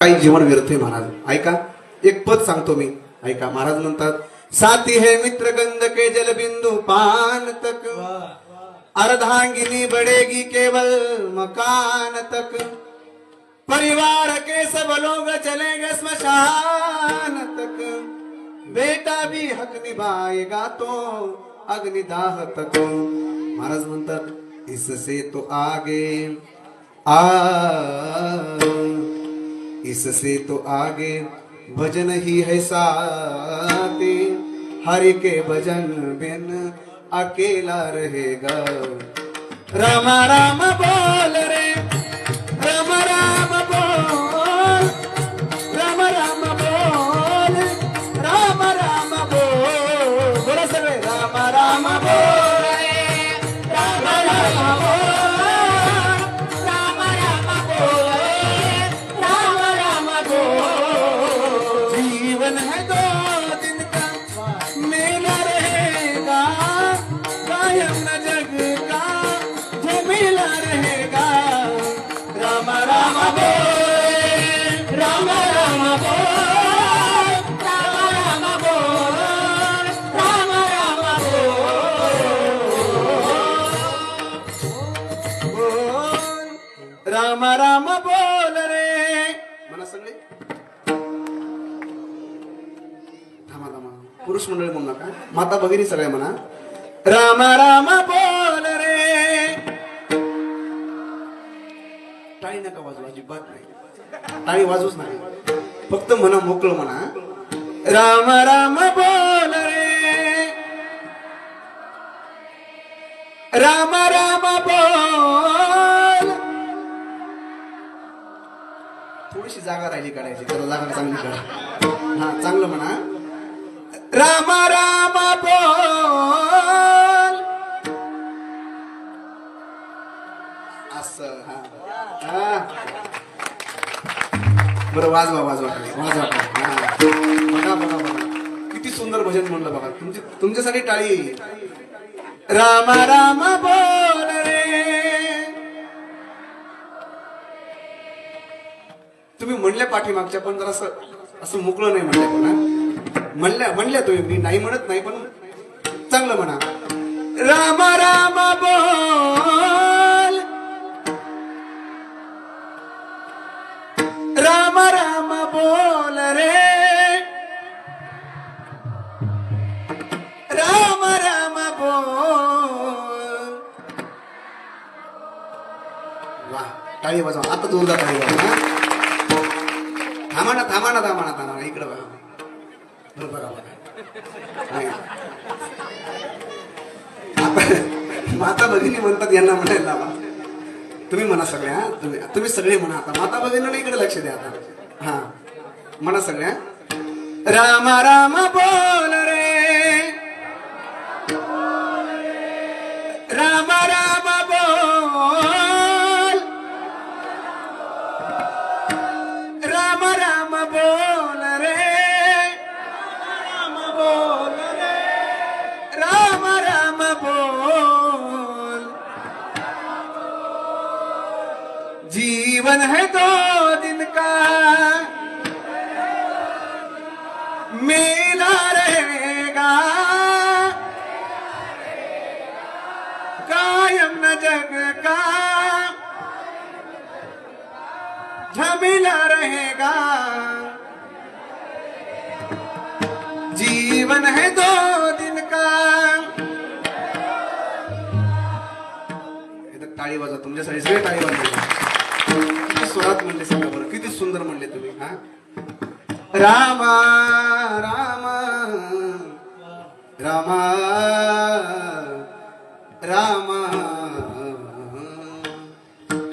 काही जीवन व्यर्थ आहे महाराज. ऐका एक पद सांगतो मी. ऐका महाराज म्हणतात साथी है मित्र गंध के जलबिंदू पान तक अर्धांगिनी बढ़ेगी केवल मकान तक परिवार के सब लोग चलेंगे स्मशान तक बेटा भी हक निभाएगा तो अग्निदाह तक. महाराज म्हणतात इससे तो आगे आ इससे तो आगे भजन ही है साथी। हरि के भजन बिन अकेला रहेगा। राम राम कायम न जग का रहेगा। राम राम बोल राम राम बोल राम राम बोल रे। म्हणा सगळे? थांबा थांबा. पुरुष मंडळी म्हणू नका. माता भगिनी सगळे म्हणा. राम राम बोल रे. टाळी नका वाजू अजिबात नाही. टाळी वाजूच नाही. फक्त म्हणा मोकळं म्हणा. राम राम बोल रे. राम राम बोल. थोडीशी जागा राहिली काढायची तर जागा चांगली काढा. हा चांगलं म्हणा. राम राम बोल. बरं वाजवा वाजवा वाजवा बघा बघा बघा. किती सुंदर भजन म्हणलं बघा. तुमची तुमच्यासाठी टाळी राम राम बोल रे. तुम्ही म्हणल्या पाठीमागच्या पण जरा असं असं मोकळं नाही म्हणल्या पण म्हणल्या म्हणल्या तुम्ही मी नाही म्हणत नाही पण चांगलं म्हणा. राम राम बोल. वा टाळी वाजवा. आता जोरदार टाळी वाजवा हा? थांबा ना थांबा ना थांबा ना थांबा ना. इकडं बघा. बघा बघा. आता माता भगिनी म्हणतात यांना म्हणायला लावा. तुम्ही म्हणा सगळ्या तुम्ही तुम्ही सगळे म्हणा आता. माता भगिनीला इकडे लक्ष द्या आता. हा. म्हणा सगळ्या. राम राम बोल. जीवन है दो दिन का। मेला रहेगा। कायम न जग का। झमेला रहेगा। जीवन है दो दिन का। इथं टाळी वाजा तुमच्यासाठी सगळे टाळी वाजवा. किती स्वरात म्हणले सांगा बरं. किती सुंदर म्हणले तुम्ही हा? रामा रामा रामा रामा.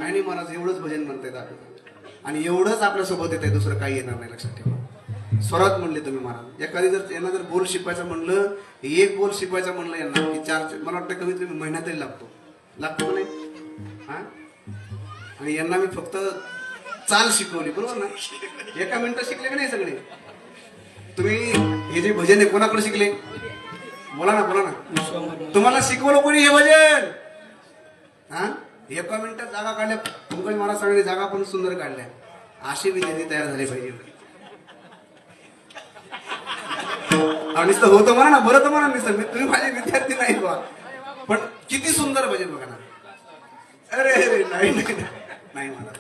आणि महाराज एवढंच भजन म्हणतायत आपलं आणि एवढंच आपल्यासोबत येत आहे दुसरं काही येणार नाही लक्षात ठेवा. स्वरात म्हणले तुम्ही महाराज. एखादी जर यांना जर बोल शिकवायचं म्हणलं एक बोल शिकवायचा म्हणलं यांना की चार मला वाटतं कमीत कमी महिना तरी लागतो. लागतो नाही? हा? आणि यांना मी फक्त चाल शिकवली बरोबर ना? एका मिनिटात शिकले का नाही सगळे? तुम्ही हे जे भजन आहे कोणाकडे शिकले? बोला ना बोला ना. तुम्हाला शिकवलं कोणी हे भजन? हा? एका मिनिटात जागा काढल्या पंकज महाराज सगळ्यांनी जागा पण सुंदर काढल्या. अशी विद्यार्थी तयार झाले पाहिजे. आणि नुसतं होतं म्हणा ना बरं तर म्हणा नुसतं तुम्ही माझे विद्यार्थी नाही बा पण किती सुंदर भजन बघा ना. अरे अरे नाही नाही. नाही. नाही मला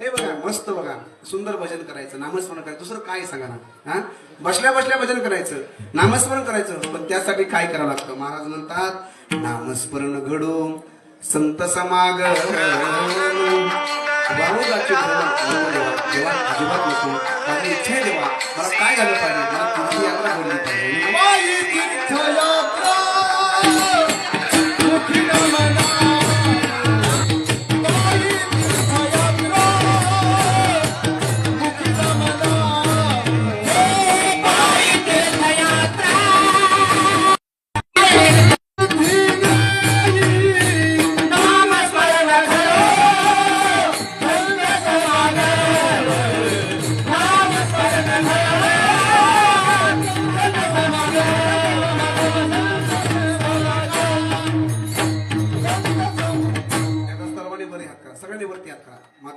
हे बघा मस्त बघा. सुंदर भजन करायचं नामस्मरण करायचं. दुसरं काय सांगा ना? हा? बसल्या बसल्या भजन करायचं. नामस्मरण करायचं. पण त्यासाठी काय करावं लागतं? महाराज म्हणतात नामस्मरण घडू संत समाग. वाळूगाची देवा. अजिबात नको. माझी इच्छा देवा. मला काय झालं पाहिजे? मला तुमची यात्रा पाहिजे?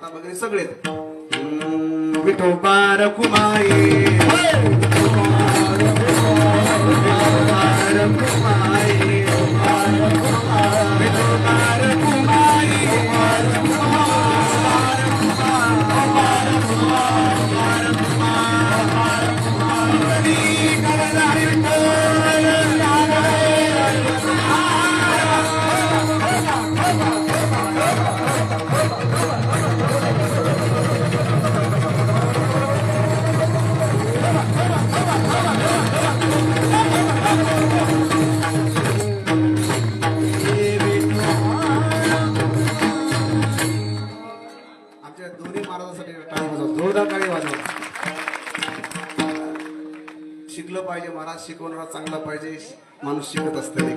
करा माता भगिनी सगळेच हम्म, विठोबा शिकलं पाहिजे महाराज